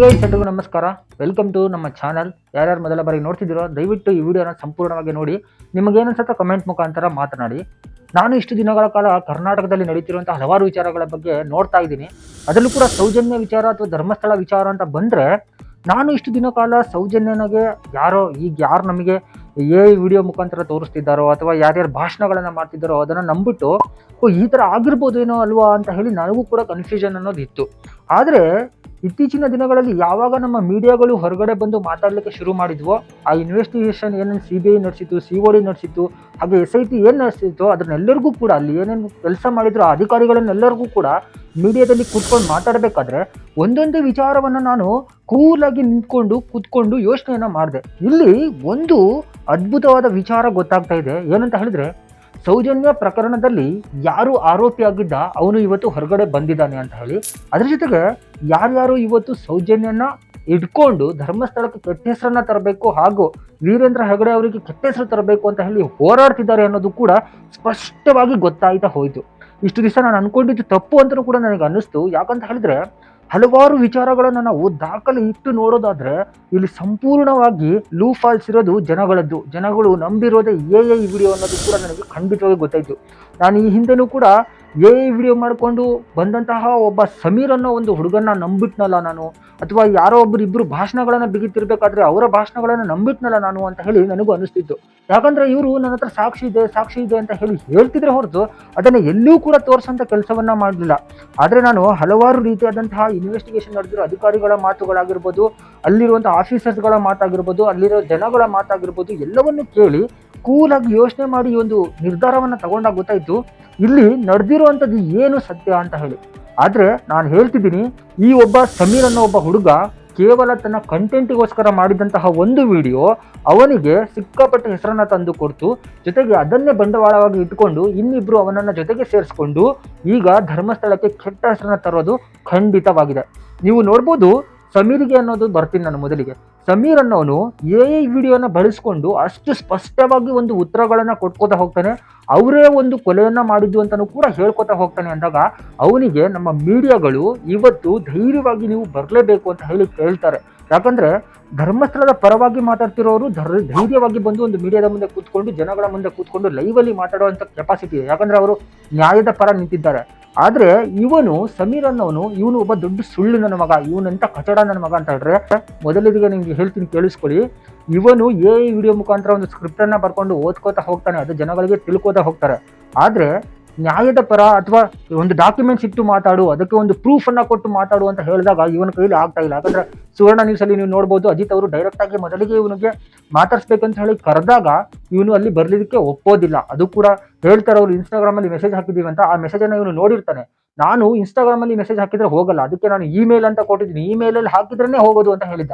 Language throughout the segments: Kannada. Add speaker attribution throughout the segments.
Speaker 1: ಗೈಸ್ ಎಲ್ರಿಗೂ ನಮಸ್ಕಾರ. ವೆಲ್ಕಮ್ ಟು ನಮ್ಮ ಚಾನಲ್ ಯಾರ್ಯಾರು ಮೊದಲ ಬಾರಿಗೆ ನೋಡ್ತಿದ್ದೀರೋ, ದಯವಿಟ್ಟು ಈ ವಿಡಿಯೋನ ಸಂಪೂರ್ಣವಾಗಿ ನೋಡಿ. ನಿಮಗೇನಿಸುತ್ತೋ ಕಮೆಂಟ್ ಮುಖಾಂತರ ಮಾತನಾಡಿ. ನಾನು ಇಷ್ಟು ದಿನಗಳ ಕಾಲ ಕರ್ನಾಟಕದಲ್ಲಿ ನಡೀತಿರುವಂಥ ಹಲವಾರು ವಿಚಾರಗಳ ಬಗ್ಗೆ ನೋಡ್ತಾ ಇದ್ದೀನಿ. ಅದರಲ್ಲೂ ಕೂಡ ಸೌಜನ್ಯ ವಿಚಾರ ಅಥವಾ ಧರ್ಮಸ್ಥಳ ವಿಚಾರ ಅಂತ ಬಂದರೆ, ನಾನು ಇಷ್ಟು ದಿನ ಕಾಲ ಸೌಜನ್ಯನಿಗೆ ಯಾರೋ, ಈಗ ಯಾರು ನಮಗೆ ಏ ವಿಡಿಯೋ ಮುಖಾಂತರ ತೋರಿಸ್ತಿದ್ದಾರೋ ಅಥವಾ ಯಾರ್ಯಾರು ಭಾಷಣಗಳನ್ನು ಮಾಡ್ತಿದ್ದಾರೋ ಅದನ್ನು ನಂಬಿಟ್ಟು, ಓ, ಈ ಥರ ಆಗಿರ್ಬೋದೇನೋ ಅಲ್ವಾ ಅಂತ ಹೇಳಿ ನನಗೂ ಕೂಡ ಕನ್ಫ್ಯೂಷನ್ ಅನ್ನೋದು ಇತ್ತು ಆದರೆ ಇತ್ತೀಚಿನ ದಿನಗಳಲ್ಲಿ ಯಾವಾಗ ನಮ್ಮ ಮೀಡಿಯಾಗಳು ಹೊರಗಡೆ ಬಂದು ಮಾತಾಡಲಿಕ್ಕೆ ಶುರು ಮಾಡಿದ್ವೋ, ಆ ಇನ್ವೆಸ್ಟಿಗೇಷನ್ ಏನೇನು ಸಿ ಬಿ ಐ ನಡೆಸಿತ್ತು ಸಿ ಒ ಡಿ ನಡೆಸಿತ್ತು, ಹಾಗೆ ಎಸ್ ಐ ಟಿ ಏನು ನಡೆಸಿತ್ತು, ಅದನ್ನೆಲ್ಲರಿಗೂ ಕೂಡ ಅಲ್ಲಿ ಏನೇನು ಕೆಲಸ ಮಾಡಿದ್ರು, ಆ ಅಧಿಕಾರಿಗಳನ್ನೆಲ್ಲರಿಗೂ ಕೂಡ ಮೀಡಿಯಾದಲ್ಲಿ ಕೂತ್ಕೊಂಡು ಮಾತಾಡಬೇಕಾದ್ರೆ ಒಂದೊಂದೇ ವಿಚಾರವನ್ನು ನಾನು ಕೂಲಾಗಿ ನಿಂತ್ಕೊಂಡು ಕೂತ್ಕೊಂಡು ಯೋಚನೆಯನ್ನು ಮಾಡಿದೆ. ಇಲ್ಲಿ ಒಂದು ಅದ್ಭುತವಾದ ವಿಚಾರ ಗೊತ್ತಾಗ್ತಾ ಇದೆ. ಏನಂತ ಹೇಳಿದ್ರೆ ಸೌಜನ್ಯ ಪ್ರಕರಣದಲ್ಲಿ ಯಾರು ಆರೋಪಿಯಾಗಿದ್ದ ಅವನು ಇವತ್ತು ಹೊರಗಡೆ ಬಂದಿದ್ದಾನೆ ಅಂತ ಹೇಳಿ. ಅದ್ರ ಜೊತೆಗೆ ಯಾರ್ಯಾರು ಇವತ್ತು ಸೌಜನ್ಯನ ಇಟ್ಕೊಂಡು ಧರ್ಮಸ್ಥಳಕ್ಕೆ ಕೆಟ್ಟ ಹೆಸರನ್ನ ತರಬೇಕು ಹಾಗೂ ವೀರೇಂದ್ರ ಹೆಗಡೆ ಅವರಿಗೆ ಕೆಟ್ಟ ಹೆಸರು ತರಬೇಕು ಅಂತ ಹೇಳಿ ಹೋರಾಡ್ತಿದ್ದಾರೆ ಅನ್ನೋದು ಕೂಡ ಸ್ಪಷ್ಟವಾಗಿ ಗೊತ್ತಾಯ್ತಾ ಹೋಯಿತು. ಇಷ್ಟು ದಿವಸ ನಾನು ಅನ್ಕೊಂಡಿದ್ದು ತಪ್ಪು ಅಂತಲೂ ಕೂಡ ನನಗೆ ಅನ್ನಿಸ್ತು. ಯಾಕಂತ ಹೇಳಿದ್ರೆ ಹಲವಾರು ವಿಚಾರಗಳನ್ನು ನಾವು ದಾಖಲೆ ಇಟ್ಟು ನೋಡೋದಾದ್ರೆ ಇಲ್ಲಿ ಸಂಪೂರ್ಣವಾಗಿ ಲೂ ಫಾಲ್ಸ್ ಇರೋದು ಜನಗಳದ್ದು. ಜನಗಳು ನಂಬಿರೋದೇ ಎ ಐ ವಿಡಿಯೋ ಅನ್ನೋದು ಕೂಡ ನನಗೆ ಖಂಡಿತವಾಗಿ ಗೊತ್ತಾಯಿತು. ನಾನು ಈ ಹಿಂದೆನೂ ಕೂಡ ಎ ವಿಡಿಯೋ ಮಾಡಿಕೊಂಡು ಬಂದಂತಹ ಒಬ್ಬ ಸಮೀರ್ ಅನ್ನೋ ಒಂದು ಹುಡುಗನ್ನ ನಂಬಿಟ್ನಲ್ಲ ನಾನು. ಅಥವಾ ಯಾರೋ ಒಬ್ಬರು ಇಬ್ಬರು ಭಾಷಣಗಳನ್ನು ಬಿಗಿತಿರ್ಬೇಕಾದ್ರೆ ಅವರ ಭಾಷಣಗಳನ್ನು ನಂಬಿಟ್ನಲ್ಲ ನಾನು ಅಂತ ಹೇಳಿ ನನಗೂ ಅನಿಸ್ತಿತ್ತು. ಯಾಕಂದ್ರೆ ಇವರು ನನ್ನ ಹತ್ರ ಸಾಕ್ಷಿ ಇದೆ ಸಾಕ್ಷಿ ಇದೆ ಅಂತ ಹೇಳಿ ಹೇಳ್ತಿದ್ರೆ ಹೊರತು ಅದನ್ನು ಎಲ್ಲೂ ಕೂಡ ತೋರಿಸೋಂಥ ಕೆಲಸವನ್ನ ಮಾಡಲಿಲ್ಲ. ಆದರೆ ನಾನು ಹಲವಾರು ರೀತಿಯಾದಂತಹ ಇನ್ವೆಸ್ಟಿಗೇಷನ್ ನಡೆದಿರೋ ಅಧಿಕಾರಿಗಳ ಮಾತುಗಳಾಗಿರ್ಬೋದು ಅಲ್ಲಿರುವಂಥ ಆಫೀಸರ್ಸ್ಗಳ ಮಾತಾಗಿರ್ಬೋದು, ಅಲ್ಲಿರೋ ಜನಗಳ ಮಾತಾಗಿರ್ಬೋದು ಎಲ್ಲವನ್ನು ಕೇಳಿ ಕೂಲಾಗಿ ಯೋಚನೆ ಮಾಡಿ ಈ ಒಂದು ನಿರ್ಧಾರವನ್ನು ತಗೊಂಡಾಗ ಗೊತ್ತಾಯಿತು, ಇಲ್ಲಿ ನಡೆದಿರುವಂಥದ್ದು ಏನು ಸತ್ಯ ಅಂತ ಹೇಳಿ. ಆದರೆ ನಾನು ಹೇಳ್ತಿದ್ದೀನಿ, ಈ ಒಬ್ಬ ಸಮೀರ್ ಅನ್ನೋ ಒಬ್ಬ ಹುಡುಗ ಕೇವಲ ತನ್ನ ಕಂಟೆಂಟಿಗೋಸ್ಕರ ಮಾಡಿದಂತಹ ಒಂದು ವಿಡಿಯೋ ಅವನಿಗೆ ಸಿಕ್ಕಾಪಟ್ಟೆ ಹೆಸರನ್ನು ತಂದು ಕೊಡ್ತು. ಜೊತೆಗೆ ಅದನ್ನೇ ಬಂಡವಾಳವಾಗಿ ಇಟ್ಕೊಂಡು ಇನ್ನಿಬ್ರು ಅವನನ್ನ ಜೊತೆಗೆ ಸೇರಿಸ್ಕೊಂಡು ಈಗ ಧರ್ಮಸ್ಥಳಕ್ಕೆ ಕೆಟ್ಟ ಹೆಸರನ್ನು ತರೋದು ಖಂಡಿತವಾಗಿದೆ. ನೀವು ನೋಡ್ಬೋದು ಸಮೀರ್ಗೆ ಅನ್ನೋದು ಬರ್ತೀನಿ ನಾನು ಮೊದಲಿಗೆ. ಸಮೀರ್ ಅನ್ನೋನು ಎ ಐ ವಿಡಿಯೋನ ಬಳಸ್ಕೊಂಡು ಅಷ್ಟು ಸ್ಪಷ್ಟವಾಗಿ ಒಂದು ಉತ್ತರಗಳನ್ನ ಕೊಟ್ಕೋತಾ ಹೋಗ್ತಾನೆ. ಅವರೇ ಒಂದು ಕೊಲೆಯನ್ನು ಮಾಡಿದ್ದು ಅಂತಲೂ ಕೂಡ ಹೇಳ್ಕೊತಾ ಹೋಗ್ತಾನೆ ಅಂದಾಗ ಅವನಿಗೆ ನಮ್ಮ ಮೀಡಿಯಾಗಳು ಇವತ್ತು ಧೈರ್ಯವಾಗಿ ನೀವು ಬರಲೇಬೇಕು ಅಂತ ಹೇಳಿ ಕೇಳ್ತಾರೆ. ಯಾಕಂದ್ರೆ ಧರ್ಮಸ್ಥಳದ ಪರವಾಗಿ ಮಾತಾಡ್ತಿರೋರು ಧರ್, ಧೈರ್ಯವಾಗಿ ಬಂದು ಒಂದು ಮೀಡಿಯಾದ ಮುಂದೆ ಕೂತ್ಕೊಂಡು ಜನಗಳ ಮುಂದೆ ಕೂತ್ಕೊಂಡು ಲೈವಲ್ಲಿ ಮಾತಾಡುವಂಥ ಕೆಪಾಸಿಟಿ ಇದೆ. ಯಾಕಂದ್ರೆ ಅವರು ನ್ಯಾಯದ ಪರ ನಿಂತಿದ್ದಾರೆ. ಆದ್ರೆ ಇವನು ಸಮೀರ್ ಅನ್ನೋನು ಇವನು ಒಬ್ಬ ದೊಡ್ಡ ಸುಳ್ಳು ನನ್ನ ಮಗ, ಇವನಂತ ಕಟ್ಟಡ ನನ್ನ ಮಗ ಅಂತ ಹೇಳ್ರೆ, ಮೊದಲಿಗೆ ನಿಮ್ಗೆ ಹೇಳ್ತೀನಿ ಕೇಳಿಸ್ಕೊಳ್ಳಿ ಇವನು ಎ ವಿಡಿಯೋ ಮುಖಾಂತರ ಒಂದು ಸ್ಕ್ರಿಪ್ಟ್ ಅನ್ನ ಬರ್ಕೊಂಡು ಓದ್ಕೋತಾ ಹೋಗ್ತಾನೆ, ಅದು ಜನಗಳಿಗೆ ತಿಳ್ಕೋತಾ ಹೋಗ್ತಾರೆ. ಆದ್ರೆ ನ್ಯಾಯದ ಪರ ಅಥವಾ ಒಂದು ಡಾಕ್ಯುಮೆಂಟ್ಸ್ ಇಟ್ಟು ಮಾತಾಡು, ಅದಕ್ಕೆ ಒಂದು ಪ್ರೂಫ್ ಅನ್ನ ಕೊಟ್ಟು ಮಾತಾಡು ಅಂತ ಹೇಳಿದಾಗ ಇವನ ಕೈಲಿ ಆಗ್ತಾ ಇಲ್ಲ. ಯಾಕಂದ್ರೆ ಸುವರ್ಣ ನ್ಯೂಸ್ ಅಲ್ಲಿ ನೀವು ನೋಡ್ಬೋದು, ಅಜಿತ್ ಅವರು ಡೈರೆಕ್ಟ್ ಆಗಿ ಮೊದಲಿಗೆ ಇವನಿಗೆ ಮಾತಾಡಿಸ್ಬೇಕಂತ ಹೇಳಿ ಕರೆದಾಗ ಇವನು ಅಲ್ಲಿ ಬರಲಿಕ್ಕೆ ಒಪ್ಪೋದಿಲ್ಲ. ಅದು ಕೂಡ ಹೇಳ್ತಾರೆ ಅವರು ಇನ್ಸ್ಟಾಗ್ರಾಮ್ ಅಲ್ಲಿ ಮೆಸೇಜ್ ಹಾಕಿದೀವಿ ಅಂತ. ಆ ಮೆಸೇಜ್ ಅನ್ನ ಇವನು ನೋಡಿರ್ತಾನೆ. ನಾನು ಇನ್ಸ್ಟಾಗ್ರಾಮ್ ಅಲ್ಲಿ ಮೆಸೇಜ್ ಹಾಕಿದ್ರೆ ಹೋಗಲ್ಲ. ಅದಕ್ಕೆ ನಾನು ಇಮೇಲ್ ಅಂತ ಕೊಟ್ಟಿದ್ದೀನಿ. ಇಮೇಲ್ ಅಲ್ಲಿ ಹಾಕಿದ್ರೇನೆ ಹೋಗೋದು ಅಂತ ಹೇಳಿದ್ದ.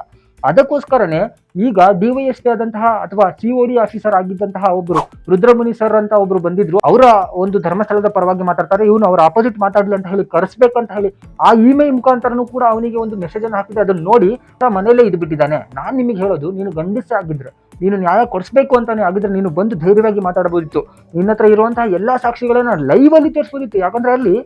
Speaker 1: ಅದಕ್ಕೋಸ್ಕರನೇ ಈಗ ಡಿವೈಎಸ್ಪಿ ಆದಂತಹ ಅಥವಾ ಸಿ ಡಿ ಆಫೀಸರ್ ಆಗಿದ್ದಂತಹ ಒಬ್ಬರು ರುದ್ರಮುನಿ ಸರ್ ಅಂತ ಒಬ್ರು ಬಂದಿದ್ರು. ಅವರ ಒಂದು ಧರ್ಮಸ್ಥಳದ ಪರವಾಗಿ ಮಾತಾಡ್ತಾರೆ. ಇವನು ಅವರ ಅಪೋಸಿಟ್ ಮಾತಾಡ್ಲಿ ಅಂತ ಹೇಳಿ ಕರೆಸ್ಬೇಕಂತ ಹೇಳಿ ಆ ಇಮೇಲ್ ಮುಖಾಂತರನೂ ಕೂಡ ಅವನಿಗೆ ಒಂದು ಮೆಸೇಜ್ ಅನ್ನು ಹಾಕಿದ್ರೆ ಅದನ್ನ ನೋಡಿ ಮನೆಯಲ್ಲೇ ಇದು ಬಿಟ್ಟಿದ್ದಾನೆ. ನಾನ್ ನಿಮಗೆ ಹೇಳೋದು, ನೀನು ಗಂಡಸೆ ಆಗಿದ್ರೆ, ನೀನು ನ್ಯಾಯ ಕೊಡಿಸ್ಬೇಕು ಅಂತಾನೆ ಆಗಿದ್ರೆ ನೀನು ಬಂದು ಧೈರ್ಯವಾಗಿ ಮಾತಾಡಬಹುದಿತ್ತು. ನಿನ್ನ ಹತ್ರ ಇರುವಂತಹ ಎಲ್ಲಾ ಸಾಕ್ಷಿಗಳನ್ನ ಲೈವ್ ಅಲ್ಲಿ ತೋರಿಸಬಹುದಿತ್ತು ಯಾಕಂದ್ರೆ ಅಲ್ಲಿ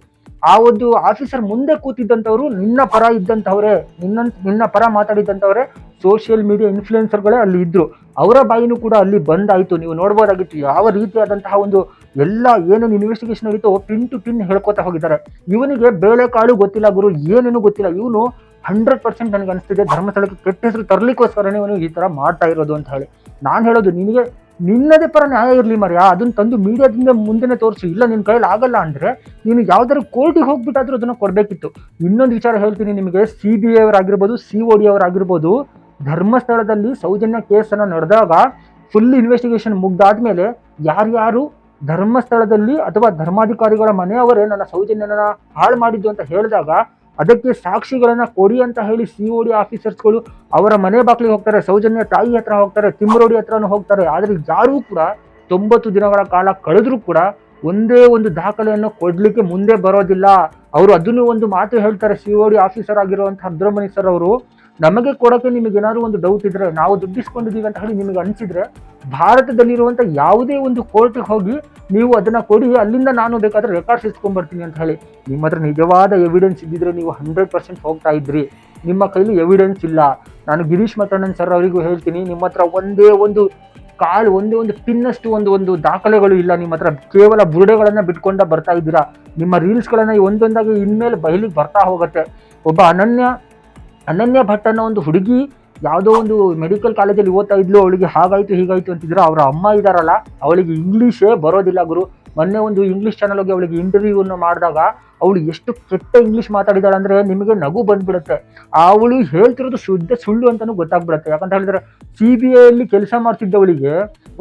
Speaker 1: ಆ ಒಂದು ಆಫೀಸರ್ ಮುಂದೆ ಕೂತಿದ್ದಂಥವ್ರು ನಿನ್ನ ಪರ ಇದ್ದಂಥವ್ರೆ, ನಿನ್ನ ನಿನ್ನ ಪರ ಮಾತಾಡಿದ್ದಂಥವ್ರೆ ಸೋಷಿಯಲ್ ಮೀಡಿಯಾ ಇನ್ಫ್ಲುಯೆನ್ಸರ್ಗಳೇ ಅಲ್ಲಿ ಇದ್ದರು ಅವರ ಬಾಯಿನೂ ಕೂಡ ಅಲ್ಲಿ ಬಂದಾಯಿತು. ನೀವು ನೋಡ್ಬೋದಾಗಿತ್ತು ಯಾವ ರೀತಿಯಾದಂತಹ ಒಂದು ಎಲ್ಲ ಏನೇನು ಇನ್ವೆಸ್ಟಿಗೇಷನ್ ಆಗಿತ್ತು ಪಿನ್ ಟು ಪಿನ್ ಹೇಳ್ಕೊತಾ ಹೋಗಿದ್ದಾರೆ. ಇವನಿಗೆ ಬೇಳೆಕಾಳು ಗೊತ್ತಿಲ್ಲ ಗುರು, ಏನೇನು ಗೊತ್ತಿಲ್ಲ. ಇವನು ಹಂಡ್ರೆಡ್ ಪರ್ಸೆಂಟ್ ನನಗೆ ಅನಿಸ್ತಿದೆ. ಧರ್ಮಸ್ಥಳಕ್ಕೆ ಕೆಟ್ಟ ಹೆಸರು ತರಲಿಕ್ಕೋಸ್ಕರನೇ ಇವನು ಈ ಥರ ಮಾಡ್ತಾ ಇರೋದು ಅಂತ ಹೇಳಿ. ನಾನು ಹೇಳೋದು ನಿನಗೆ ನಿನ್ನದೇ ಪರ ನ್ಯಾಯ ಇರಲಿ ಮರ್ಯ, ಅದನ್ನ ತಂದು ಮೀಡಿಯಾದಿಂದ ಮುಂದೆನೆ ತೋರಿಸು. ಇಲ್ಲ ನಿನ್ನ ಕೈಯಲ್ಲಿ ಆಗಲ್ಲ ಅಂದ್ರೆ ನೀನು ಯಾವ್ದಾದ್ರು ಕೋರ್ಟಿಗೆ ಹೋಗ್ಬಿಟ್ಟಾದ್ರೂ ಅದನ್ನ ಕೊಡಬೇಕಿತ್ತು. ಇನ್ನೊಂದು ವಿಚಾರ ಹೇಳ್ತೀನಿ ನಿಮಗೆ. ಸಿ ಬಿ ಐ ಅವರಾಗಿರ್ಬೋದು, ಸಿ ಒ ಡಿ ಅವರಾಗಿರ್ಬೋದು, ಧರ್ಮಸ್ಥಳದಲ್ಲಿ ಸೌಜನ್ಯ ಕೇಸನ್ನು ನಡೆದಾಗ ಫುಲ್ ಇನ್ವೆಸ್ಟಿಗೇಷನ್ ಮುಗ್ದಾದ್ಮೇಲೆ ಯಾರ್ಯಾರು ಧರ್ಮಸ್ಥಳದಲ್ಲಿ ಅಥವಾ ಧರ್ಮಾಧಿಕಾರಿಗಳ ಮನೆಯವರೇ ನನ್ನ ಸೌಜನ್ಯನ ಹಾಳು ಮಾಡಿದ್ದು ಅಂತ ಹೇಳಿದಾಗ ಅದಕ್ಕೆ ಸಾಕ್ಷಿಗಳನ್ನ ಕೊಡಿ ಅಂತ ಹೇಳಿ ಸಿ ಒ ಡಿ ಆಫೀಸರ್ಸ್ಗಳು ಅವರ ಮನೆ ಬಾಗಿಲಿಗೆ ಹೋಗ್ತಾರೆ, ಸೌಜನ್ಯ ತಾಯಿ ಹತ್ರ ಹೋಗ್ತಾರೆ, ತಿಮ್ಮರೋಡಿ ಹತ್ರನೂ ಹೋಗ್ತಾರೆ. ಆದರೆ ಯಾರೂ ಕೂಡ ತೊಂಬತ್ತು ದಿನಗಳ ಕಾಲ ಕಳೆದ್ರೂ ಕೂಡ ಒಂದೇ ಒಂದು ದಾಖಲೆಯನ್ನು ಕೊಡಲಿಕ್ಕೆ ಮುಂದೆ ಬರೋದಿಲ್ಲ. ಅವರು ಅದನ್ನು ಒಂದು ಮಾತು ಹೇಳ್ತಾರೆ ಸಿ ಒ ಡಿ ಆಫೀಸರ್ ಆಗಿರುವಂತಹ ಅಬ್ದುರಮಣಿ ಸರ್ ಅವರು. ನಮಗೆ ಕೊಡೋಕೆ ನಿಮಗೆ ಏನಾದ್ರು ಒಂದು ಡೌಟ್ ಇದ್ರೆ, ನಾವು ದುಡ್ಡಿಸ್ಕೊಂಡಿದ್ದೀವಿ ಅಂತ ಹೇಳಿ ನಿಮಗೆ ಅನಿಸಿದ್ರೆ ಭಾರತದಲ್ಲಿರುವಂಥ ಯಾವುದೇ ಒಂದು ಕೋರ್ಟಿಗೆ ಹೋಗಿ ನೀವು ಅದನ್ನ ಕೊಡಿ, ಅಲ್ಲಿಂದ ನಾನು ಬೇಕಾದ್ರೆ ರೆಕಾರ್ಡ್ಸ್ ಇಸ್ಕೊಂಡ್ಬರ್ತೀನಿ ಅಂತ ಹೇಳಿ. ನಿಮ್ಮ ಹತ್ರ ನಿಜವಾದ ಎವಿಡೆನ್ಸ್ ಇದ್ದಿದ್ರೆ ನೀವು ಹಂಡ್ರೆಡ್ ಪರ್ಸೆಂಟ್ ಹೋಗ್ತಾ ಇದ್ರಿ. ನಿಮ್ಮ ಕೈಲಿ ಎವಿಡೆನ್ಸ್ ಇಲ್ಲ. ನಾನು ಗಿರೀಶ್ ಮಠಣ್ಣನ್ ಸರ್ ಅವರಿಗೂ ಹೇಳ್ತೀನಿ, ನಿಮ್ಮ ಹತ್ರ ಒಂದೇ ಒಂದು ಕಾಳು ಒಂದೇ ಒಂದು ಪಿನ್ನಷ್ಟು ಒಂದು ಒಂದು ದಾಖಲೆಗಳು ಇಲ್ಲ. ನಿಮ್ಮ ಹತ್ರ ಕೇವಲ ಬುರುಡೆಗಳನ್ನು ಬಿಟ್ಕೊಂಡ ಬರ್ತಾ ಇದ್ದೀರಾ. ನಿಮ್ಮ ರೀಲ್ಸ್ಗಳನ್ನು ಒಂದೊಂದಾಗಿ ಇನ್ಮೇಲೆ ಬಯಲಿಗೆ ಬರ್ತಾ ಹೋಗುತ್ತೆ. ಒಬ್ಬ ಅನನ್ಯ ಅನನ್ಯ ಭಟ್ ಅನ್ನೋ ಒಂದು ಹುಡುಗಿ ಯಾವುದೋ ಒಂದು ಮೆಡಿಕಲ್ ಕಾಲೇಜಲ್ಲಿ ಓದ್ತಾ ಇದ್ಲು, ಅವಳಿಗೆ ಹಾಗಾಯಿತು, ಹೀಗಾಯಿತು ಅಂತಿದ್ರು. ಅವರ ಅಮ್ಮ ಇದ್ದಾರಲ್ಲ ಅವಳಿಗೆ ಇಂಗ್ಲೀಷೇ ಬರೋದಿಲ್ಲ ಗುರು. ಮೊನ್ನೆ ಒಂದು ಇಂಗ್ಲೀಷ್ ಚಾನಲ್ ಹೋಗಿ ಅವಳಿಗೆ ಇಂಟರ್ವ್ಯೂವನ್ನು ಮಾಡಿದಾಗ ಅವಳು ಎಷ್ಟು ಕೆಟ್ಟ ಇಂಗ್ಲೀಷ್ ಮಾತಾಡಿದಾಳೆ ಅಂದ್ರೆ ನಿಮಗೆ ನಗು ಬಂದ್ಬಿಡುತ್ತೆ. ಅವಳು ಹೇಳ್ತಿರೋದು ಶುದ್ಧ ಸುಳ್ಳು ಅಂತಲೂ ಗೊತ್ತಾಗ್ಬಿಡುತ್ತೆ. ಯಾಕಂತ ಹೇಳಿದ್ರೆ ಸಿ ಬಿ ಐಯಲ್ಲಿ ಕೆಲಸ ಮಾಡ್ತಿದ್ದವಳಿಗೆ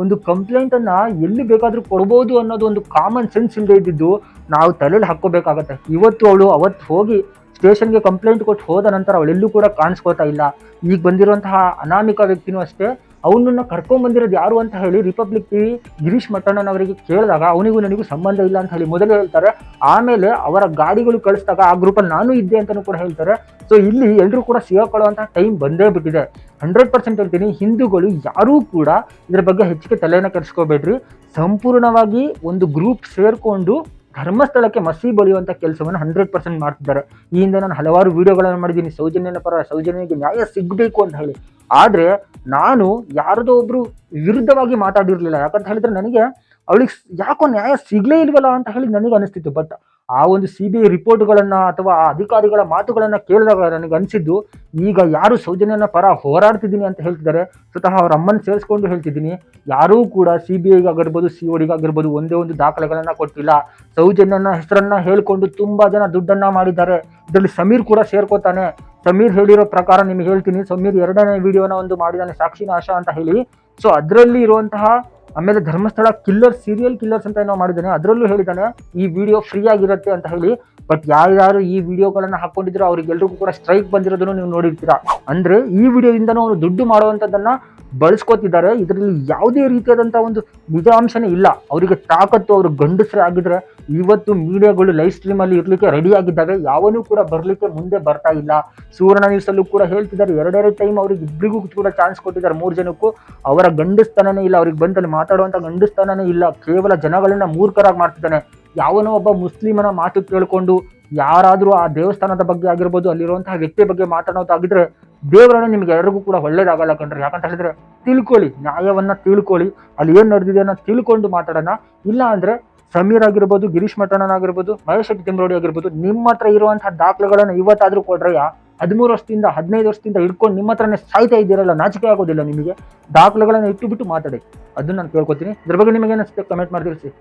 Speaker 1: ಒಂದು ಕಂಪ್ಲೇಂಟ್ ಅನ್ನ ಎಲ್ಲಿ ಬೇಕಾದರೂ ಕೊಡ್ಬೋದು ಅನ್ನೋದು ಒಂದು ಕಾಮನ್ ಸೆನ್ಸ್ ಇಲ್ಲದೆ ಇದ್ದಿದ್ದು ನಾವು ತಲೆಯಲ್ಲಿ ಹಾಕೋಬೇಕಾಗತ್ತೆ ಇವತ್ತು ಅವಳು ಅವತ್ತು ಹೋಗಿ ಸ್ಟೇಷನ್ಗೆ ಕಂಪ್ಲೇಂಟ್ ಕೊಟ್ಟು ಹೋದ ನಂತರ ಅವಳೆಲ್ಲೂ ಕೂಡ ಕಾಣಿಸ್ಕೋತಾ ಇಲ್ಲ. ಈಗ ಬಂದಿರುವಂತಹ ಅನಾಮಿಕ ವ್ಯಕ್ತಿನೂ ಅಷ್ಟೇ, ಅವನನ್ನು ಕರ್ಕೊಂಡ್ ಬಂದಿರೋದು ಯಾರು ಅಂತ ಹೇಳಿ ರಿಪಬ್ಲಿಕ್ ಟಿವಿ ಗಿರೀಶ್ ಮಟ್ಟಣ್ಣನ್ ಅವರಿಗೆ ಕೇಳಿದಾಗ ಅವನಿಗೂ ನನಗೂ ಸಂಬಂಧ ಇಲ್ಲ ಅಂತ ಹೇಳಿ ಮೊದಲೇ ಹೇಳ್ತಾರೆ. ಆಮೇಲೆ ಅವರ ಗಾಡಿಗಳು ಕಳಿಸಿದಾಗ ಆ ಗ್ರೂಪಲ್ಲಿ ನಾನು ಇದ್ದೆ ಅಂತಲೂ ಕೂಡ ಹೇಳ್ತಾರೆ. ಸೊ ಇಲ್ಲಿ ಎಲ್ಲರೂ ಕೂಡ ಸಿಗಾಕೊಳ್ಳುವಂತಹ ಟೈಮ್ ಬಂದೇ ಬಿಟ್ಟಿದೆ. ಹಂಡ್ರೆಡ್ ಪರ್ಸೆಂಟ್ ಹೇಳ್ತೀನಿ, ಹಿಂದೂಗಳು ಯಾರೂ ಕೂಡ ಇದ್ರ ಬಗ್ಗೆ ಹೆಚ್ಚಿಗೆ ತಲೆಯನ್ನು ಕೆಡಿಸ್ಕೋಬೇಡ್ರಿ. ಸಂಪೂರ್ಣವಾಗಿ ಒಂದು ಗ್ರೂಪ್ ಸೇರ್ಕೊಂಡು ಧರ್ಮಸ್ಥಳಕ್ಕೆ ಮಸಿ ಬಳಿಯುವಂಥ ಕೆಲಸವನ್ನು ಹಂಡ್ರೆಡ್ ಪರ್ಸೆಂಟ್ ಮಾಡ್ತಿದ್ದಾರೆ. ಈ ಹಿಂದೆ ನಾನು ಹಲವಾರು ವಿಡಿಯೋಗಳನ್ನು ಮಾಡಿದ್ದೀನಿ. ಸೌಜನ್ಯನ ಪರ ಸೌಜನ್ಯಗೆ ನ್ಯಾಯ ಸಿಗಬೇಕು ಅಂತ ಹೇಳಿ. ಆದರೆ ನಾನು ಯಾರದೋ ಒಬ್ಬರು ವಿರುದ್ಧವಾಗಿ ಮಾತಾಡಿರಲಿಲ್ಲ. ಯಾಕಂತ ಹೇಳಿದ್ರೆ ನನಗೆ ಅವಳಿಗೆ ಯಾಕೋ ನ್ಯಾಯ ಸಿಗ್ಲೇ ಇಲ್ವಲ್ಲ ಅಂತ ಹೇಳಿ ನನಗೆ ಅನಿಸ್ತಿತ್ತು. ಬಟ್ ಆ ಒಂದು ಸಿ ಬಿ ಐ ರಿಪೋರ್ಟ್ಗಳನ್ನು ಅಥವಾ ಆ ಅಧಿಕಾರಿಗಳ ಮಾತುಗಳನ್ನು ಕೇಳಿದಾಗ ನನಗೆ ಅನಿಸಿದ್ದು, ಈಗ ಯಾರು ಸೌಜನ್ಯನ ಪರ ಹೋರಾಡ್ತಿದ್ದೀನಿ ಅಂತ ಹೇಳ್ತಿದ್ದಾರೆ. ಸ್ವತಃ ಅವ್ರ ಅಮ್ಮನ ಸೇರಿಸ್ಕೊಂಡು ಹೇಳ್ತಿದ್ದೀನಿ. ಯಾರೂ ಕೂಡ ಸಿ ಬಿ ಐಗಾಗಿರ್ಬೋದು ಸಿ ಆಗಿರ್ಬೋದು ಒಂದೇ ಒಂದು ದಾಖಲೆಗಳನ್ನು ಕೊಟ್ಟಿಲ್ಲ. ಸೌಜನ್ಯನ ಹೆಸರನ್ನು ಹೇಳಿಕೊಂಡು ತುಂಬ ಜನ ದುಡ್ಡನ್ನು ಮಾಡಿದ್ದಾರೆ. ಇದರಲ್ಲಿ ಸಮೀರ್ ಕೂಡ ಸೇರ್ಕೋತಾನೆ. ಸಮೀರ್ ಹೇಳಿರೋ ಪ್ರಕಾರ ನಿಮಗೆ ಹೇಳ್ತೀನಿ. ಸಮೀರ್ ಎರಡನೇ ವಿಡಿಯೋನ ಒಂದು ಮಾಡಿದಾನೆ, ಸಾಕ್ಷಿ ನಾಶ ಅಂತ ಹೇಳಿ. ಸೊ ಅದರಲ್ಲಿ ಇರುವಂತಹ ಆಮೇಲೆ ಧರ್ಮಸ್ಥಳ ಕಿಲ್ಲರ್ ಸೀರಿಯಲ್ ಕಿಲ್ಲರ್ಸ್ ಅಂತ ಏನೋ ಮಾಡಿದ್ದಾನೆ. ಅದರಲ್ಲೂ ಹೇಳಿದ್ದಾನೆ, ಈ ವಿಡಿಯೋ ಫ್ರೀ ಆಗಿರುತ್ತೆ ಅಂತ ಹೇಳಿ. ಬಟ್ ಯಾರ್ಯಾರು ಈ ವಿಡಿಯೋಗಳನ್ನ ಹಾಕೊಂಡಿದ್ರು ಅವ್ರಿಗೆಲ್ರಿಗೂ ಕೂಡ ಸ್ಟ್ರೈಕ್ ಬಂದಿರೋದನ್ನು ನೀವು ನೋಡಿರ್ತೀರಾ. ಅಂದ್ರೆ ಈ ವಿಡಿಯೋದಿಂದನೂ ಅವರು ದುಡ್ಡು ಮಾಡುವಂಥದ್ದನ್ನ ಬಳಸ್ಕೋತಿದ್ದಾರೆ. ಇದರಲ್ಲಿ ಯಾವುದೇ ರೀತಿಯಾದಂಥ ಒಂದು ನಿಜಾಂಶನೇ ಇಲ್ಲ. ಅವರಿಗೆ ತಾಕತ್ತು, ಅವರು ಗಂಡಸರೇ ಆಗಿದ್ರೆ ಇವತ್ತು ಮೀಡಿಯಾಗಳು ಲೈವ್ ಸ್ಟ್ರೀಮ್ ಅಲ್ಲಿ ಇರ್ಲಿಕ್ಕೆ ರೆಡಿ ಆಗಿದ್ದಾವೆ. ಯಾವನೂ ಕೂಡ ಬರ್ಲಿಕ್ಕೆ ಮುಂದೆ ಬರ್ತಾ ಇಲ್ಲ. ಸುವರ್ಣ ನ್ಯೂಸ್ ಅಲ್ಲೂ ಕೂಡ ಹೇಳ್ತಿದ್ದಾರೆ. ಎರಡೆರಡು ಟೈಮ್ ಅವ್ರಿಗೆ ಇಬ್ಬರಿಗೂ ಕೂಡ ಚಾನ್ಸ್ ಕೊಟ್ಟಿದ್ದಾರೆ ಮೂರು ಜನಕ್ಕೂ. ಅವರ ಗಂಡಸ್ತನನೇ ಇಲ್ಲ, ಅವ್ರಿಗೆ ಬಂದಲ್ಲಿ ಮಾತಾಡುವಂತ ಗಂಡಸ್ಥಾನನೇ ಇಲ್ಲ, ಕೇವಲ ಜನಗಳನ್ನ ಮೂರ್ಖರಾಗಿ ಮಾಡ್ತಿದ್ದಾನೆ. ಯಾವನೋ ಒಬ್ಬ ಮುಸ್ಲಿಮನ ಮಾತು ಕೇಳಿಕೊಂಡು ಯಾರಾದರೂ ಆ ದೇವಸ್ಥಾನದ ಬಗ್ಗೆ ಆಗಿರ್ಬೋದು, ಅಲ್ಲಿರುವಂತಹ ವ್ಯಕ್ತಿ ಬಗ್ಗೆ ಮಾತಾಡೋದಾಗಿದ್ರೆ ದೇವರನ್ನು ನಿಮ್ಗೆ ಎಲ್ಲರಿಗೂ ಕೂಡ ಒಳ್ಳೇದಾಗಲ್ಲ ಕಣ್ರಿ. ಯಾಕಂತ ಹೇಳಿದ್ರೆ ತಿಳ್ಕೊಳ್ಳಿ, ನ್ಯಾಯವನ್ನು ತಿಳ್ಕೊಳ್ಳಿ, ಅಲ್ಲಿ ಏನು ನಡೆದಿದೆ ಅನ್ನೋ ತಿಳ್ಕೊಂಡು ಮಾತಾಡೋಣ. ಇಲ್ಲ ಅಂದ್ರೆ ಸಮೀರ್ ಆಗಿರ್ಬೋದು, ಗಿರೀಶ್ ಮಠಣ್ಣನಾಗಿರ್ಬೋದು, ಮಹೇಶ್ ಶೆಟ್ಟಿ ತಿಮ್ರೋಡಿ ಆಗಿರ್ಬೋದು, ನಿಮ್ಮ ಹತ್ರ ಇರುವಂತಹ ದಾಖಲೆಗಳನ್ನ ಇವತ್ತಾದರೂ ಕೊಡ್ರಯ್ಯ? ಹದಿಮೂರು ವರ್ಷದಿಂದ, ಹದಿನೈದು ವರ್ಷದಿಂದ ಹಿಡ್ಕೊಂಡು ನಿಮ್ಮ ಹತ್ರನೇ ಸಾಯ್ತಾ ಇದ್ದೀರಲ್ಲ, ನಾಚಿಕೆ ಆಗೋದಿಲ್ಲ ನಿಮಗೆ. ದಾಖಲೆಗಳನ್ನು ಇಟ್ಟು ಬಿಟ್ಟು ಮಾತಾಡಿ. ಅದನ್ನು ನಾನು ಕೇಳ್ಕೊತೀನಿ. ಇದ್ರ ಬಗ್ಗೆ ನಿಮಗೆ ಅನಿಸುತ್ತೆ ಕಮೆಂಟ್ ಮಾಡಿ ತಿಳಿಸಿ.